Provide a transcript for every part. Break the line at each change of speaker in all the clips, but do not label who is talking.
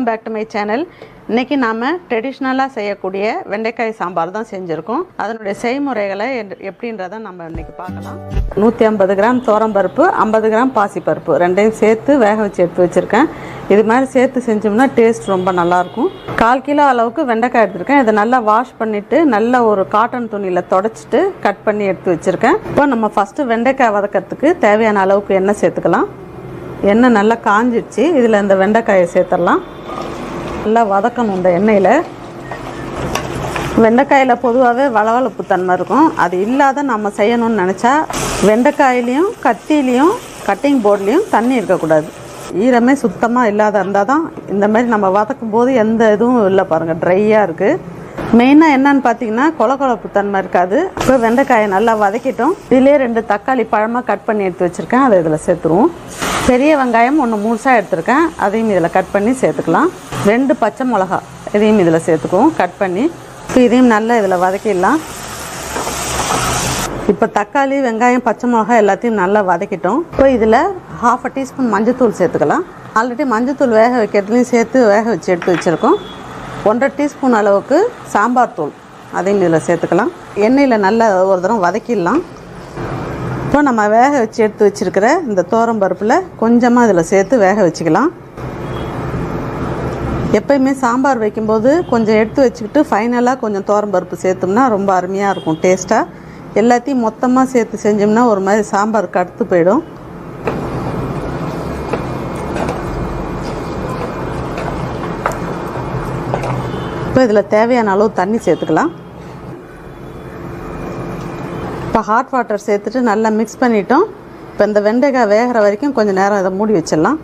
Back to my channel இன்றைக்கி நாம் ட்ரெடிஷ்னலாக செய்யக்கூடிய வெண்டைக்காய் சாம்பார் தான் செஞ்சுருக்கோம். அதனுடைய செய்முறைகளை என்- எப்படின்றத நம்ம இன்றைக்கி பார்க்கலாம். நூற்றி ஐம்பது கிராம் பருப்பு ஐம்பது கிராம் பாசிப்பருப்பு ரெண்டையும் சேர்த்து வேக வச்சு எடுத்து வச்சுருக்கேன். இது மாதிரி சேர்த்து செஞ்சோம்னா டேஸ்ட் ரொம்ப நல்லாயிருக்கும் கால் கிலோ அளவுக்கு வெண்டைக்காய் எடுத்துருக்கேன். இதை நல்லா வாஷ் பண்ணிவிட்டு நல்ல ஒரு காட்டன் துணியில் தொடச்சிட்டு கட் பண்ணி எடுத்து வச்சுருக்கேன். இப்போ நம்ம ஃபஸ்ட்டு வெண்டைக்காய் வதக்கிறதுக்கு தேவையான அளவுக்கு எண்ணெய் சேர்த்துக்கலாம். எண்ணெய் நல்லா காஞ்சிடுச்சு. இதில் இந்த வெண்டைக்காயை சேர்த்துடலாம். நல்லா வதக்கணும் இந்த எண்ணெயில். வெண்டைக்காயில் பொதுவாகவே வளவளப்பு தன்மை இருக்கும். அது இல்லாத நம்ம செய்யணும்னு நினச்சா வெண்டைக்காயிலையும் கத்திலையும் கட்டிங் போர்ட்லேயும் தண்ணி இருக்கக்கூடாது. ஈரமே சுத்தமாக இல்லாத இருந்தால் தான் இந்த மாதிரி நம்ம வதக்கும் போது எந்த இதுவும் இல்லை பாருங்கள் ட்ரையாக இருக்குது மெயினாக என்னன்னு பார்த்தீங்கன்னா கொலகொலப்பு தன்மை இருக்காது. இப்போ வெண்டைக்காயை நல்லா வதக்கிட்டோம். இதிலே ரெண்டு தக்காளி பழமாக கட் பண்ணி எடுத்து வச்சுருக்கேன். அதை இதில் சேர்த்துருவோம். பெரிய வெங்காயம் ஒன்று முழுசாக எடுத்திருக்கேன். அதையும் இதில் கட் பண்ணி சேர்த்துக்கலாம். ரெண்டு பச்சை மிளகா இதையும் இதில் சேர்த்துக்குவோம். கட் பண்ணி இப்போ இதையும் நல்லா இதில் வதக்கிடலாம். இப்போ தக்காளி வெங்காயம் பச்சை மிளகாய் எல்லாத்தையும் நல்லா வதக்கிட்டோம். இப்போ இதில் ஹாஃப் அ டீஸ்பூன் மஞ்சத்தூள் சேர்த்துக்கலாம். ஆல்ரெடி மஞ்சத்தூள் வேக வைக்கிறதுலையும் சேர்த்து வேக வச்சு எடுத்து வச்சுருக்கோம். ஒன்றரை டீஸ்பூன் அளவுக்கு சாம்பார் தூள். அதையும் இதில் சேர்த்துக்கலாம். எண்ணெயில் நல்லா ஒரு தரம் வதக்கிடலாம். இப்போ நம்ம வேக வச்சு எடுத்து வச்சுருக்கிற இந்த தோரம் பருப்பில் கொஞ்சமாக இதில் சேர்த்து வேக வச்சுக்கலாம். எப்பயுமே சாம்பார் வைக்கும்போது கொஞ்சம் எடுத்து வச்சுக்கிட்டு ஃபைனலாக கொஞ்சம் தோரம் பருப்பு சேர்த்தோம்னா ரொம்ப அருமையாக இருக்கும் டேஸ்ட்டாக. எல்லாத்தையும் மொத்தமாக சேர்த்து செஞ்சோம்னா ஒரு மாதிரி சாம்பார் கடுத்து போயிடும். இப்போ இதில் தேவையான அளவு தண்ணி சேர்த்துக்கலாம். இப்போ ஹாட் வாட்டர் சேர்த்துட்டு நல்லா மிக்ஸ் பண்ணிட்டோம். இப்போ இந்த வெண்டைக்காய் வேகிற வரைக்கும் கொஞ்சம் நேரம் இதை மூடி வச்சிடலாம்.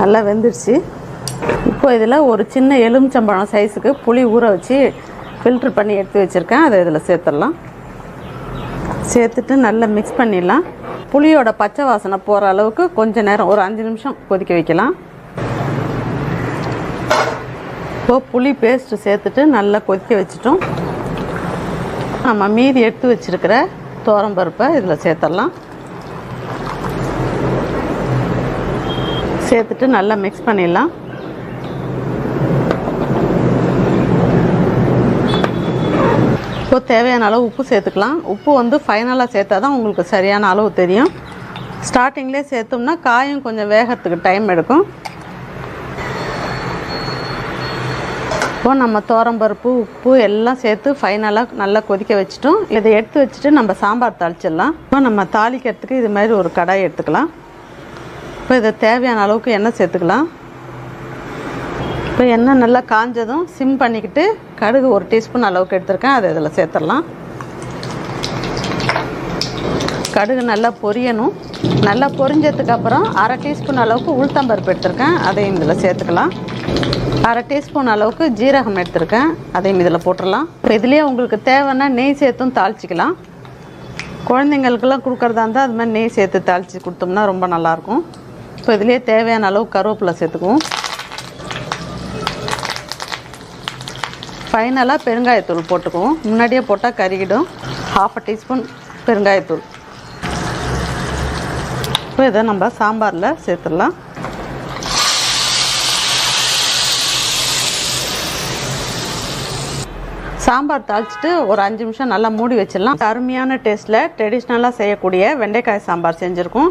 நல்லா வெந்துடுச்சு இப்போ இதில் ஒரு சின்ன எலுமிச்சம்பழம் சைஸுக்கு புளி ஊற வச்சு ஃபில்ட்ரு பண்ணி எடுத்து வச்சுருக்கேன். அதை இதில் சேர்த்துடலாம். சேர்த்துட்டு நல்லா மிக்ஸ் பண்ணிடலாம். புளியோட பச்சை வாசனை போகிற அளவுக்கு கொஞ்சம் நேரம் ஒரு அஞ்சு நிமிஷம் கொதிக்க வைக்கலாம். இப்போ புளி பேஸ்ட்டு சேர்த்துட்டு நல்லா கொதிக்க வச்சுட்டோம். நம்ம மீதி எடுத்து வச்சிருக்கிற பருப்பை இதில் சேர்த்துடலாம் சேர்த்துட்டு நல்லா மிக்ஸ் பண்ணிடலாம். இப்போ தேவையான அளவு உப்பு சேர்த்துக்கலாம். உப்பு வந்து ஃபைனலாக சேர்த்தா தான் உங்களுக்கு சரியான அளவு தெரியும். ஸ்டார்டிங்லேயே சேர்த்தோம்னா காயும் கொஞ்சம் வேகத்துக்கு டைம் எடுக்கும். இப்போ நம்ம தோரம்பருப்பு உப்பு எல்லாம் சேர்த்து ஃபைனலாக நல்லா கொதிக்க வச்சுட்டோம். இதை எடுத்து வச்சுட்டு நம்ம சாம்பார் தாளிச்சிடலாம். இப்போ நம்ம தாளிக்கிறதுக்கு இது மாதிரி ஒரு கடாய் எடுத்துக்கலாம். இப்போ இதை தேவையான அளவுக்கு எண்ணெய் சேர்த்துக்கலாம். இப்போ எண்ணெய் நல்லா காஞ்சதும் சிம் பண்ணிக்கிட்டு கடுகு ஒரு டீஸ்பூன் அளவுக்கு எடுத்திருக்கேன். அதை இதில் சேர்த்துடலாம். கடுகு நல்லா பொரியணும். நல்லா பொரிஞ்சதுக்கப்புறம் அரை டீஸ்பூன் அளவுக்கு உளுத்தம்பருப்பு எடுத்திருக்கேன். அதையும் இதில் சேர்த்துக்கலாம். அரை டீஸ்பூன் அளவுக்கு ஜீரகம் எடுத்திருக்கேன். அதையும் இதில் போட்டுடலாம். இப்போ இதுலேயே உங்களுக்கு தேவைன்னா நெய் சேர்த்தும் தாளிச்சிக்கலாம். குழந்தைங்களுக்கெல்லாம் கொடுக்குறதா இருந்தால் அது மாதிரி நெய் சேர்த்து தாளித்து கொடுத்தோம்னா ரொம்ப நல்லாயிருக்கும். இப்போ இதுலேயே தேவையான அளவு கருவேப்பிலை சேர்த்துக்குவோம். ஃபைனலாக பெருங்காயத்தூள் போட்டுக்குவோம். முன்னாடியே போட்டால் கருகிடும். ஹாஃப் அ டீஸ்பூன் பெருங்காயத்தூள். இப்போ இதை நம்ம சாம்பாரில் சேர்த்துடலாம். சாம்பார் தாளிச்சிட்டு ஒரு அஞ்சு நிமிஷம் நல்லா மூடி வச்சிடலாம். அருமையான டேஸ்ட்டில் ட்ரெடிஷ்னலாக செய்யக்கூடிய வெண்டைக்காய் சாம்பார் செஞ்சுருக்கோம்.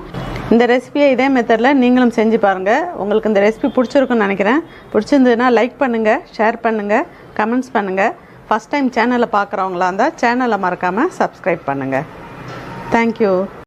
இந்த ரெசிபியை இதே மெத்தடில் நீங்களும் செஞ்சு பாருங்கள் உங்களுக்கு இந்த ரெசிபி பிடிச்சிருக்குன்னு நினைக்கிறேன். பிடிச்சிருந்ததுன்னா லைக் பண்ணுங்கள் ஷேர் பண்ணுங்கள் கமெண்ட்ஸ் பண்ணுங்கள் ஃபஸ்ட் டைம் சேனலை பார்க்குறவங்களா இருந்தால் சேனலை மறக்காமல் சப்ஸ்கிரைப் பண்ணுங்கள் தேங்க்யூ